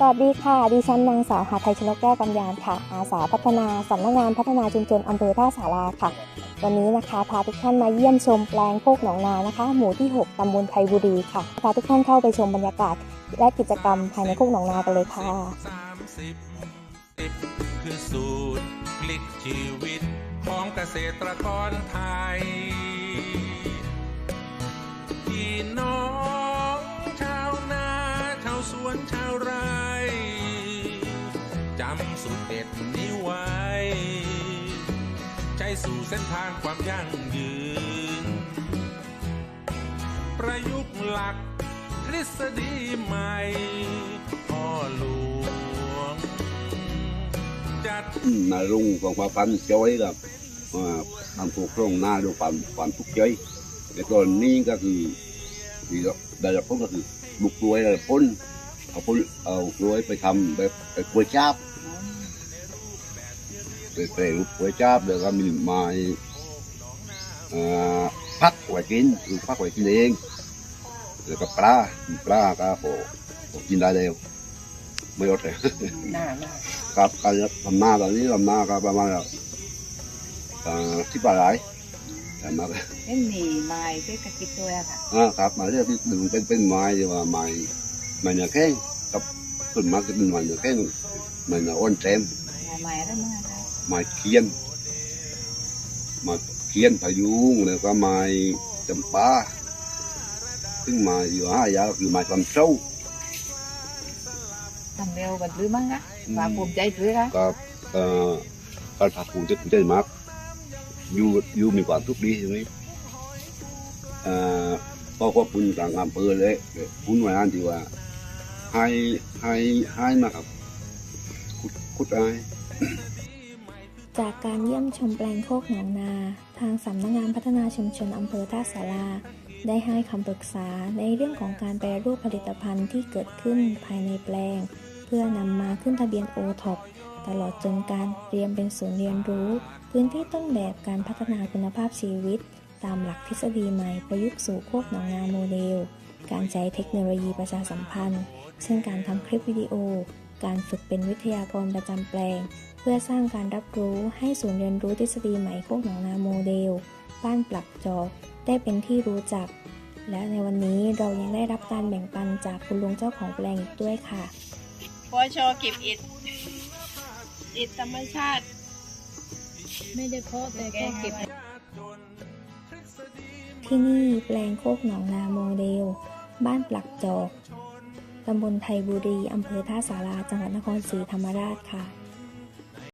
สวัสดีค่ะ ดิฉันนางสาวหาไทยชนกแก้วกำยานค่ะ อาสาพัฒนาสำนักงานพัฒนาชุมชนอำเภอท่าสาราค่ะ วันนี้นะคะพาทุกท่านมาเยี่ยมชมแปลงโคกหนองนานะคะ หมู่ที่ 6ตำบลไทยบุรีค่ะพาทุกท่านเข้าไปชมบรรยากาศ และกิจกรรมภายในโคกหนองนากันเลยค่ะสามสิบสิบคือสูตรพลิกชีวิต ของเกษตรกรไทย สูตรเด็ดนี้ไว้ใช้สู่เส้นทางความยั่งยืน ประยุกต์หลักทฤษฎีใหม่พ่อหลวง จัดนารุ่งของความพันจ้อยกับทำโครงโครงหน้าดูความความทุกข์ใจแต่ตอนนี้ก็คือที่เราได้รับผลก็คือลูกกล้วยได้รับผลเอาผลเอากล้วยไปทำแบบไปกวยจับ แปรรูปกล้ยจับเดี๋ยวก็มีไม้อ่าพักไว้กินคือพักไว้กินเองแล้วก็ปลาปลาก็พอพอกินได้แล้วไม่อดเลยครับการทำหน้าตอนนี้ทำหน้าก็ประมาณอ่าที่ปลาไหลทำหน้าเอ็นมีไม้ด้วยกระติกตัวค่ะอ่าครับมาเรียที่หนึ่งเป็นเป็นไม้ที่ว่าไม้ไม้เนื้อแข็งกับส่วนมากจะเป็นไม้เนื้อแข็งไม้เนื้ออ่อนแซมไม้อะไรมั่ง ไม้เคียนไม้เคียนพายุงแล้วก็ไม้จำปาซึ่งไม้อยู่ห้ายาวคือไม้ลำเส้าทำเร็วกันหรือมั้งคะความภูมิใจหรือคะก็เอ่อการผักผูมิใจภูมิใจมากอยู่อยู่มีความทุกข์ดีตรงนี้เอ่อก็ขอบคุณทางอำเภอเลยคุณหน่วยงานที่ว่า ให้ให้ให้มาครับขุดขุดไอ้ จากการเยี่ยมชมแปลงโคกหนองนา ทางสำนักงานพัฒนาชุมชนอำเภอท่าสาราได้ให้คำปรึกษาในเรื่องของการแปรรูปผลิตภัณฑ์ที่เกิดขึ้นภายในแปลง เพื่อนำมาขึ้นทะเบียนโอท็อปตลอดจนการเตรียมเป็นศูนย์เรียนรู้ พื้นที่ต้นแบบการพัฒนาคุณภาพชีวิต ตามหลักทฤษฎีใหม่ประยุกต์สู่โคกหนองนาโมเดล การใช้เทคโนโลยีประชาสัมพันธ์ เช่นการทำคลิปวิดีโอ การฝึกเป็นวิทยากรประจำแปลงเพื่อสร้างการรับรู้ให้ศูนย์เรียนรู้ทฤษฎีใหม่โคกหนองนาโมเดล บ้านปลักจอกได้เป็นที่รู้จัก และในวันนี้เรายังได้รับการแบ่งปันจากคุณลุงเจ้าของแปลงอีกด้วยค่ะพอชอเก็บอิฐอิฐธรรมชาติ ไม่ได้เพาะแต่แกเก็บ ที่นี่แปลงโคกหนองนาโมเดล บ้านปลักจอกตำบลไทยบุรี อำเภอท่าสารา จังหวัดนครศรีธรรมราชค่ะ